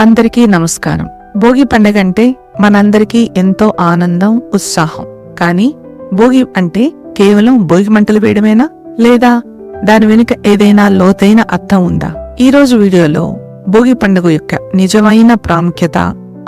అందరికీ నమస్కారం. భోగి పండగ అంటే మనందరికీ ఎంతో ఆనందం ఉత్సాహం. కానీ భోగి అంటే కేవలం భోగి మంటలు వేయడమేనా? లేదా దాని వెనుక ఏదైనా లోతైన అర్థం ఉందా? ఈ రోజు వీడియోలో భోగి పండుగ యొక్క నిజమైన ప్రాముఖ్యత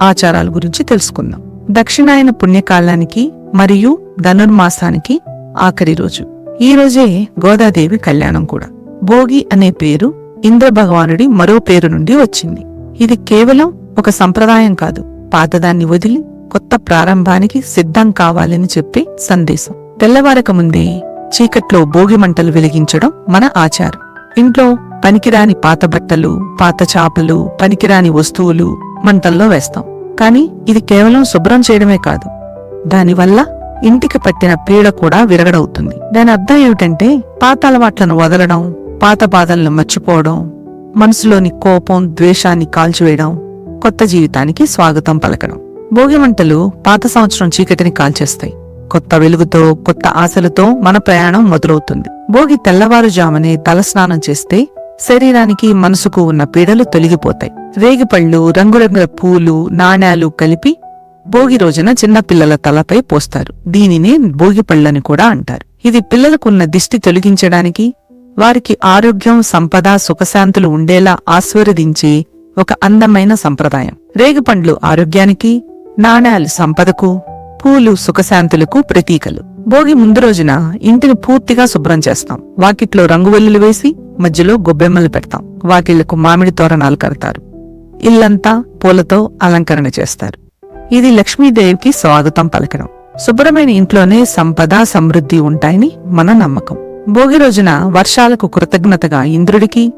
ఆచారాల గురించి తెలుసుకుందాం. దక్షిణాయన పుణ్యకాలానికి మరియు ధనుర్మాసానికి ఆఖరి రోజు. ఈ రోజే గోదాదేవి కళ్యాణం కూడా. భోగి అనే పేరు ఇంద్ర భగవానుడి మరో పేరు నుండి వచ్చింది. ఇది కేవలం ఒక సంప్రదాయం కాదు. పాతదాన్ని వదిలి కొత్త ప్రారంభానికి సిద్ధం కావాలని చెప్పే సందేశం. తెల్లవారక ముందే చీకట్లో భోగి మంటలు వెలిగించడం మన ఆచారం. ఇంట్లో పనికిరాని పాత బట్టలు పాత చాపలు పనికిరాని వస్తువులు మంటల్లో వేస్తాం. కానీ ఇది కేవలం శుభ్రం చేయడమే కాదు. దానివల్ల ఇంటికి పట్టిన పీడ కూడా విరగడవుతుంది. దాని అర్థం ఏమిటంటే పాత అలవాట్లను వదలడం పాత బాధలను మర్చిపోవడం మనసులోని కోపం ద్వేషాన్ని కాల్చివేయడం కొత్త జీవితానికి స్వాగతం పలకడం. భోగి వంటలు పాత సంవత్సరం చీకటిని కాల్చేస్తాయి. కొత్త వెలుగుతో కొత్త ఆశలతో మన ప్రయాణం మొదలవుతుంది. భోగి తెల్లవారుజామునే తలస్నానం చేస్తే శరీరానికి మనసుకు ఉన్న పీడలు తొలగిపోతాయి. రేగిపళ్ళు రంగురంగుల పూలు నాణేలు కలిపి భోగి రోజున చిన్న పిల్లల తలపై పోస్తారు. దీనినే భోగి పళ్ళని కూడా అంటారు. ఇది పిల్లలకున్న దిష్టి తొలగించడానికి వారికి ఆరోగ్యం సంపద సుఖశాంతులు ఉండేలా ఆశీర్వదించే ఒక అందమైన సంప్రదాయం. రేగుపండ్లు ఆరోగ్యానికి నాణేలు సంపదకు పూలు సుఖశాంతులకు ప్రతీకలు. భోగి ముందు రోజున ఇంటిని పూర్తిగా శుభ్రం చేస్తాం. వాకిట్లో రంగువెల్లులు వేసి మధ్యలో గొబ్బెమ్మలు పెడతాం. వాకిళ్ళకు మామిడి తోరణాలు కడతారు. ఇల్లంతా పూలతో అలంకరణ చేస్తారు. ఇది లక్ష్మీదేవికి స్వాగతం పలకడం. శుభ్రమైన ఇంట్లోనే సంపద సమృద్ధి ఉంటాయని మన నమ్మకం. భోగి రోజున వర్షాలకు కృతజ్ఞతగా ఇంద్రుడికి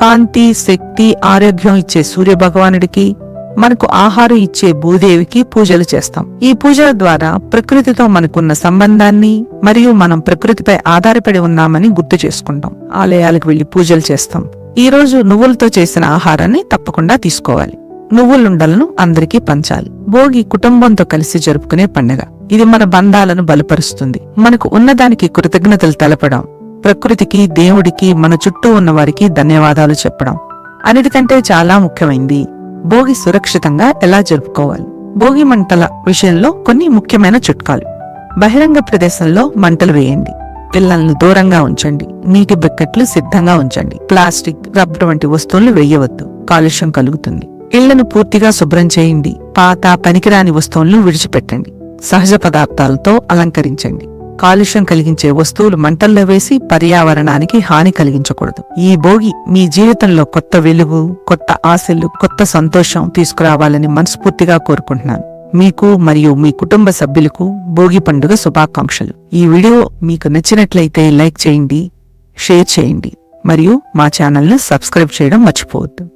కాంతి శక్తి ఆరోగ్యం ఇచ్చే సూర్య భగవానుడికి మనకు ఆహారం ఇచ్చే భూదేవికి పూజలు చేస్తాం. ఈ పూజల ద్వారా ప్రకృతితో మనకున్న సంబంధాన్ని మరియు మనం ప్రకృతిపై ఆధారపడి ఉన్నామని గుర్తు చేసుకుంటాం. ఆలయాలకు వెళ్ళి పూజలు చేస్తాం. ఈ రోజు నువ్వులతో చేసిన ఆహారాన్ని తప్పకుండా తీసుకోవాలి. నువ్వులుండలను అందరికీ పంచాలి. భోగి కుటుంబంతో కలిసి జరుపుకునే పండుగ. ఇది మన బంధాలను బలపరుస్తుంది. మనకు ఉన్నదానికి కృతజ్ఞతలు తెలపడం ప్రకృతికి దేవుడికి మన చుట్టూ ఉన్న వారికి ధన్యవాదాలు చెప్పడం అన్నిటికంటే చాలా ముఖ్యమైంది. భోగి సురక్షితంగా ఎలా జరుపుకోవాలి? భోగి మంటల విషయంలో కొన్ని ముఖ్యమైన చుట్కాలు. బహిరంగ ప్రదేశంలో మంటలు వేయండి. పిల్లలను దూరంగా ఉంచండి. నీటి బకెట్లు సిద్ధంగా ఉంచండి. ప్లాస్టిక్ రబ్బర్ వంటి వస్తువులు వేయవద్దు. కాలుష్యం కలుగుతుంది. ఇళ్ళను పూర్తిగా శుభ్రం చేయండి. పాత పనికిరాని వస్తువులను విడిచిపెట్టండి. సహజ పదార్థాలతో అలంకరించండి. కాలుష్యం కలిగించే వస్తువులు మంటల్లో వేసి పర్యావరణానికి హాని కలిగించకూడదు. ఈ భోగి మీ జీవితంలో కొత్త వెలుగు కొత్త ఆశలు కొత్త సంతోషం తీసుకురావాలని మనస్ఫూర్తిగా కోరుకుంటున్నాను. మీకు మరియు మీ కుటుంబ సభ్యులకు భోగి పండుగ శుభాకాంక్షలు. ఈ వీడియో మీకు నచ్చినట్లయితే లైక్ చేయండి షేర్ చేయండి మరియు మా ఛానల్ను సబ్స్క్రైబ్ చేయడం మర్చిపోవద్దు.